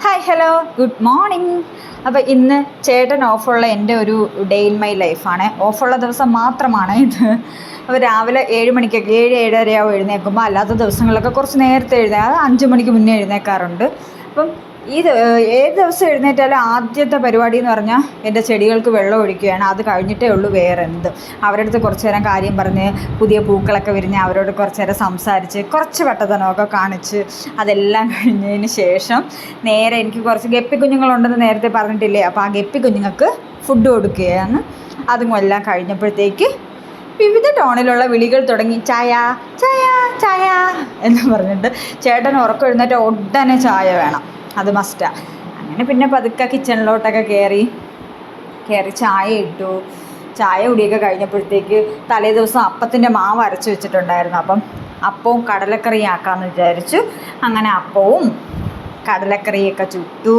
Hi hello good morning അപ്പോൾ ഇന്ന് ചേട്ടൻ ഓഫുള്ള എന്റെ ഒരു ഡേ ഇൻ മൈ ലൈഫാണ് ഓഫുള്ള ദിവസം മാത്രമാണ് ഇത്. അപ്പോൾ രാവിലെ ഏഴ് മണിക്കൊക്കെ ഏഴ് ഏഴരയാവും എഴുന്നേൽക്കുമ്പോൾ അല്ലാത്ത ദിവസങ്ങളൊക്കെ കുറച്ച് നേരത്തെ എഴുന്നേ അഞ്ച് മണിക്ക് മുന്നേ എഴുന്നേൽക്കാറുണ്ട് അപ്പം ഈ ഏത് ദിവസം എഴുന്നേറ്റാലും ആദ്യത്തെ പരിപാടി എന്ന് പറഞ്ഞാൽ എന്റെ ചെടികൾക്ക് വെള്ളം ഒഴിക്കുകയാണ്. അത് കഴിഞ്ഞിട്ടേ ഉള്ളൂ വേറെ എന്ത് അവരുടെ അടുത്ത് കുറച്ച് നേരം കാര്യം പറഞ്ഞ് പുതിയ പൂക്കളൊക്കെ വിരിഞ്ഞ് അവരോട് കുറച്ച് നേരം സംസാരിച്ച് കുറച്ച് വട്ടത്തനമൊക്കെ കാണിച്ച് അതെല്ലാം കഴിഞ്ഞതിന് ശേഷം നേരെ എനിക്ക് കുറച്ച് ഗപ്പി കുഞ്ഞുങ്ങളുണ്ടെന്ന് നേരത്തെ പറഞ്ഞിട്ടില്ലേ? അപ്പോൾ ആ ഗപ്പി കുഞ്ഞുങ്ങൾക്ക് ഫുഡ് കൊടുക്കുകയാണ്. അതും എല്ലാം കഴിഞ്ഞപ്പോഴത്തേക്ക് വിവിധ ടോണിലുള്ള വിളികൾ തുടങ്ങി ചായ ചായ ചായ എന്ന് പറഞ്ഞിട്ട് ചേട്ടൻ ഉറക്കം എഴുന്നേറ്റ് ഉടനെ ചായ വേണം. അത് മസ്റ്റാ അങ്ങനെ പിന്നെ പതുക്കെ കിച്ചണിലോട്ടൊക്കെ കയറി കയറി ചായ ഇട്ടു. ചായ കുടിയൊക്കെ കഴിഞ്ഞപ്പോഴത്തേക്ക് തലേ ദിവസം അപ്പത്തിന്റെ മാവ് അരച്ച് വെച്ചിട്ടുണ്ടായിരുന്നു. അപ്പം അപ്പവും കടലക്കറി ആക്കാമെന്ന് വിചാരിച്ചു. അങ്ങനെ അപ്പവും കടലക്കറിയൊക്കെ ചുട്ടു.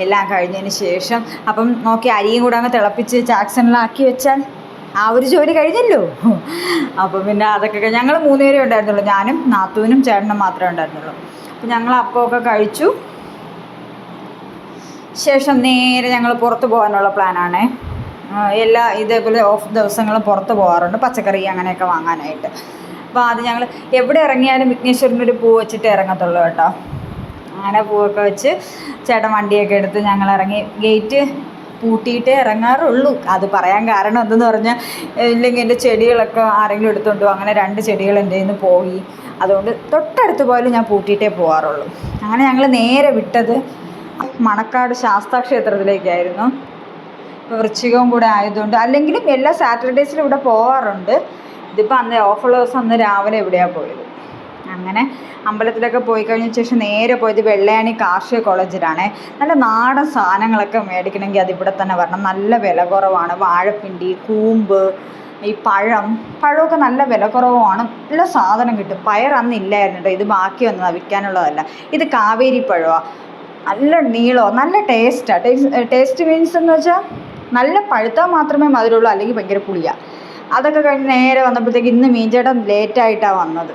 എല്ലാം കഴിഞ്ഞതിന് ശേഷം അപ്പം നോക്കി അരിയും കൂടെ അങ്ങ് തിളപ്പിച്ച് ചാക്സണിലാക്കി വെച്ചാൽ ആ ഒരു ജോലി കഴിഞ്ഞല്ലോ. അപ്പം പിന്നെ അതൊക്കെ ഞങ്ങൾ മൂന്നുപേരേ ഉണ്ടായിരുന്നുള്ളൂ. ഞാനും നാത്തുവിനും ചേട്ടനും മാത്രമേ ഉണ്ടായിരുന്നുള്ളൂ. അപ്പം ഞങ്ങൾ അപ്പമൊക്കെ കഴിച്ചു. ശേഷം നേരെ ഞങ്ങൾ പുറത്ത് പോകാനുള്ള പ്ലാനാണ്. എല്ലാ ഇതേപോലെ ഓഫ് ദിവസങ്ങളും പുറത്ത് പോകാറുണ്ട്. പച്ചക്കറി അങ്ങനെയൊക്കെ വാങ്ങാനായിട്ട്. അപ്പോൾ അത് ഞങ്ങൾ എവിടെ ഇറങ്ങിയാലും വിഘ്നേശ്വരനൊരു പൂ വെച്ചിട്ട് ഇറങ്ങത്തുള്ളൂ കേട്ടോ. അങ്ങനെ പൂവൊക്കെ വെച്ച് ചേട്ടൻ വണ്ടിയൊക്കെ എടുത്ത് ഞങ്ങൾ ഇറങ്ങി ഗേറ്റ് പൂട്ടിയിട്ടേ ഇറങ്ങാറുള്ളൂ. അത് പറയാൻ കാരണം എന്തെന്ന് പറഞ്ഞാൽ ഇല്ലെങ്കിൽ എന്റെ ചെടികളൊക്കെ ആരെങ്കിലും എടുത്തുകൊണ്ട് അങ്ങനെ രണ്ട് ചെടികൾ എന്റെ നിന്ന് പോയി. അതുകൊണ്ട് തൊട്ടടുത്ത് പോയാലും ഞാൻ പൂട്ടിയിട്ടേ പോകാറുള്ളൂ. അങ്ങനെ ഞങ്ങൾ നേരെ വിട്ടത് മണക്കാട് ശാസ്താ ക്ഷേത്രത്തിലേക്കായിരുന്നു ഇപ്പോൾ വൃശ്ചികവും കൂടെ ആയതുകൊണ്ട് അല്ലെങ്കിലും എല്ലാ സാറ്റർഡേസിലും ഇവിടെ പോവാറുണ്ട്. ഇതിപ്പോൾ അന്ന് ഓഫുള്ള ദിവസം അന്ന് രാവിലെ ഇവിടെയാണ് പോയത്? അങ്ങനെ അമ്പലത്തിലൊക്കെ പോയി കഴിഞ്ഞ ശേഷം നേരെ പോയത് വെള്ളയാണി കാർഷിക കോളേജിലാണ്. നല്ല നാടൻ സാധനങ്ങളൊക്കെ മേടിക്കണമെങ്കിൽ അതിവിടെ തന്നെ വരണം. നല്ല വില കുറവാണ്. വാഴപ്പിണ്ടി കൂമ്പ് ഈ പഴം. പഴമൊക്കെ നല്ല വില കുറവാണ് നല്ല സാധനം കിട്ടും. പയർ അന്ന് ഇല്ലായിരുന്നു കേട്ടോ ഇത് ബാക്കി വന്നതാണ് വിൽക്കാനുള്ളതല്ല. ഇത് കാവേരി പഴമാണ് നല്ല നീളോ നല്ല ടേസ്റ്റാണ് ടേസ്റ്റ് ടേസ്റ്റ് മീൻസ് എന്ന് വെച്ചാൽ നല്ല പഴുത്താൽ മാത്രമേ മധുരമുള്ളൂ അല്ലെങ്കിൽ ഭയങ്കര പുളിയാണ് അതൊക്കെ കഴിഞ്ഞ് നേരെ വന്നപ്പോഴത്തേക്ക് ഇന്ന് മീൻ ചേട്ടൻ ലേറ്റായിട്ടാണ് വന്നത്.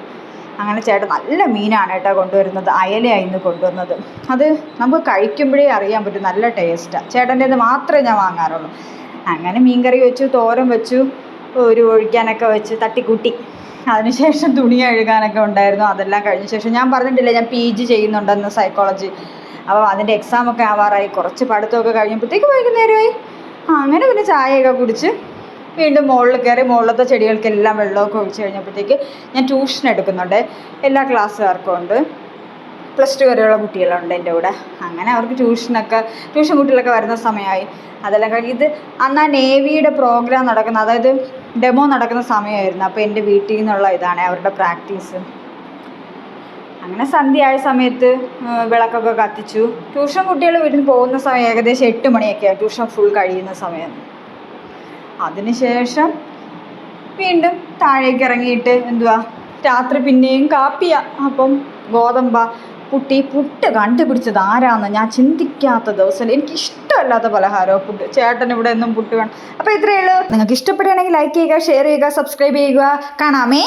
അങ്ങനെ ചേട്ടൻ നല്ല മീനാണ് കേട്ടോ കൊണ്ടുവരുന്നത്. അയലയാണ് ഇന്ന് കൊണ്ടുവന്നത്. അത് നമുക്ക് കഴിക്കുമ്പോഴേ അറിയാൻ പറ്റും നല്ല ടേസ്റ്റാണ് ചേട്ടന്റെ ഇത് മാത്രമേ ഞാൻ വാങ്ങാറുള്ളൂ. അങ്ങനെ മീൻകറി വെച്ചു തോരൻ വെച്ചു ഒരു ഒഴിക്കാനൊക്കെ വെച്ച് തട്ടിക്കൂട്ടി. അതിനുശേഷം തുണി കഴുകാനൊക്കെ ഉണ്ടായിരുന്നു. അതെല്ലാം കഴിഞ്ഞ ശേഷം ഞാൻ പറഞ്ഞിട്ടില്ല ഞാൻ പി ജി ചെയ്യുന്നുണ്ടെന്ന് സൈക്കോളജി അപ്പോൾ അതിന്റെ എക്സാമൊക്കെ ആവാറായി. കുറച്ച് പഠിത്തമൊക്കെ കഴിഞ്ഞപ്പോഴത്തേക്ക് വൈകുന്നേരമായി. അങ്ങനെ പിന്നെ ചായയൊക്കെ കുടിച്ച് വീണ്ടും മുകളിൽ കയറി മുകളിലത്തെ ചെടികൾക്കെല്ലാം വെള്ളമൊക്കെ ഒഴിച്ച് കഴിഞ്ഞപ്പോഴത്തേക്ക് ഞാൻ ട്യൂഷൻ എടുക്കുന്നുണ്ട്. എല്ലാ ക്ലാസ്സുകാർക്കും ഉണ്ട്. പ്ലസ് ടു വരെയുള്ള കുട്ടികളുണ്ട് എന്റെ കൂടെ. അങ്ങനെ അവർക്ക് ട്യൂഷനൊക്കെ ട്യൂഷൻ കുട്ടികളൊക്കെ വരുന്ന സമയമായി. അതെല്ലാം കഴിഞ്ഞ് ഇത് അന്ന് ആ നേവിയുടെ പ്രോഗ്രാം നടക്കുന്ന അതായത് ഡെമോ നടക്കുന്ന സമയമായിരുന്നു. അപ്പോൾ എന്റെ വീട്ടിൽ നിന്നുള്ള ഇതാണ് അവരുടെ പ്രാക്ടീസ് അങ്ങനെ സന്ധ്യ ആയ സമയത്ത് വിളക്കൊക്കെ കത്തിച്ചു. ട്യൂഷൻ കുട്ടികൾ വീട്ടിൽ പോകുന്ന സമയം ഏകദേശം എട്ട് മണിയൊക്കെയാണ് ട്യൂഷൻ ഫുൾ കഴിയുന്ന സമയം. അതിനുശേഷം വീണ്ടും താഴേക്ക് ഇറങ്ങിയിട്ട് എന്തുവാ? രാത്രി പിന്നെയും കാപ്പിയ. അപ്പം ഗോതമ്പ പുട്ടി പുട്ട് കണ്ടുപിടിച്ചത് ആരാന്ന് ഞാൻ ചിന്തിക്കാത്ത ദിവസം. എനിക്ക് ഇഷ്ടമല്ലാത്ത പലഹാരമോ പുട്ട്. ചേട്ടൻ ഇവിടെ എന്നും പുട്ട് വേണം. അപ്പോൾ ഇത്രയേ ഉള്ളൂ. നിങ്ങൾക്ക് ഇഷ്ടപ്പെടുകയാണെങ്കിൽ ലൈക്ക് ചെയ്യുക ഷെയർ ചെയ്യുക സബ്സ്ക്രൈബ് ചെയ്യുക. കാണാമേ.